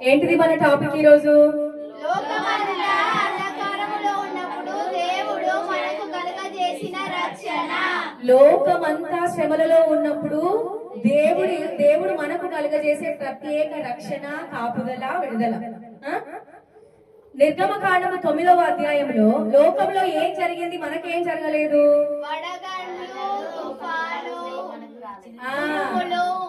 ఏంటిది మన టాపిక్ ఈ రోజు లోకమంతా శ్రమలలో ఉన్నప్పుడు దేవుడి దేవుడు మనకు కలుగజేసే ప్రత్యేక రక్షణ కాపుదల విడుదల? నిర్గమకాండము తొమ్మిదవ అధ్యాయంలో లోకంలో ఏం జరిగింది? మనకేం జరగలేదు.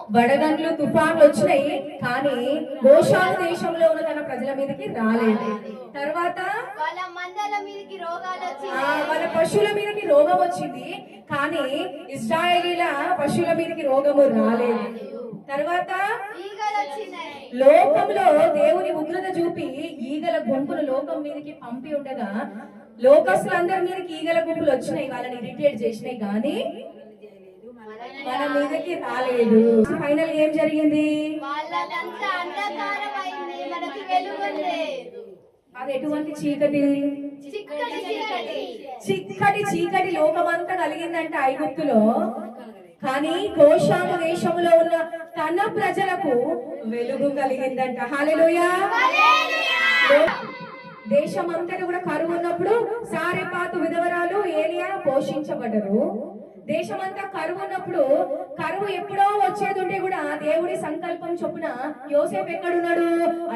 వడగండ్లు తుఫాన్లు వచ్చినాయి కానీ గోషాను దేశంలో ఉన్న తన ప్రజల మీదకి రాలేదు. తర్వాత వాళ్ళ మందల మీదకి రోగాలు ఆ, వచ్చినాయి వాళ్ళ పశువుల మీదకి రోగం వచ్చింది కానీ ఇస్రాయేలీల పశువుల మీదకి రోగము రాలేదు. తర్వాత లోకంలో దేవుని ఉగ్రత చూపి ఈగల గుంపులు లోకం మీదకి పంపి ఉండగా లోకస్తులందరి మీదకి ఈగల గుంపులు వచ్చినాయి వాళ్ళని ఇరిటేట్ చేసినాయి కానీ మన మీదకి రాలేదు. ఫైనల్ ఏం జరిగింది? అది ఎటువంటి చీకటి? చిక్కటి చీకటి. లోకమంతా కలిగిందంట ఐగుప్తులో. కానీ కోశాను దేశంలో ఉన్న తన ప్రజలకు వెలుగు కలిగిందంట. హాలెలూయా దేశమంతటా కూడా కరువు ఉన్నప్పుడు సారెపాతు విధవరాలు ఏలియా పోషించబడరు. దేశమంతా కరువు ఉన్నప్పుడు కరువు ఎప్పుడో వచ్చేది ఉంటే కూడా దేవుడి సంకల్పం చొప్పున యోసేపు ఎక్కడున్నాడు?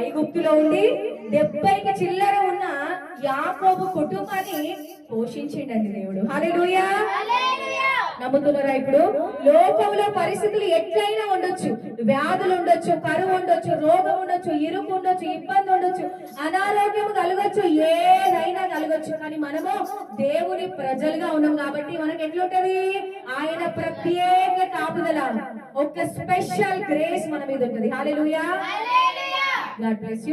ఐగుప్తులో ఉండి డెబ్బైకి చిల్లర ఉన్న యాకోబు కుటుంబాన్ని పోషించిండండి దేవుడు. హాలెలూయా నమ్ముతున్నారా ఇప్పుడు? లోకంలో పరిస్థితులు ఎట్లయినా ఉండొచ్చు. వ్యాధులు ఉండొచ్చు కరువు ఉండొచ్చు రోగం ఉండొచ్చు ఇరుకు ఉండొచ్చు ఇబ్బంది ఉండొచ్చు అనారోగ్యం కలగొచ్చు ఏ కలగొచ్చు కానీ మనము దేవుని ప్రజలుగా ఉన్నాం కాబట్టి మనకి ఎట్లుంటది ఆయన ప్రత్యేక కాపుదల ఒక స్పెషల్ గ్రేస్ మన మీద ఉంటది. God bless you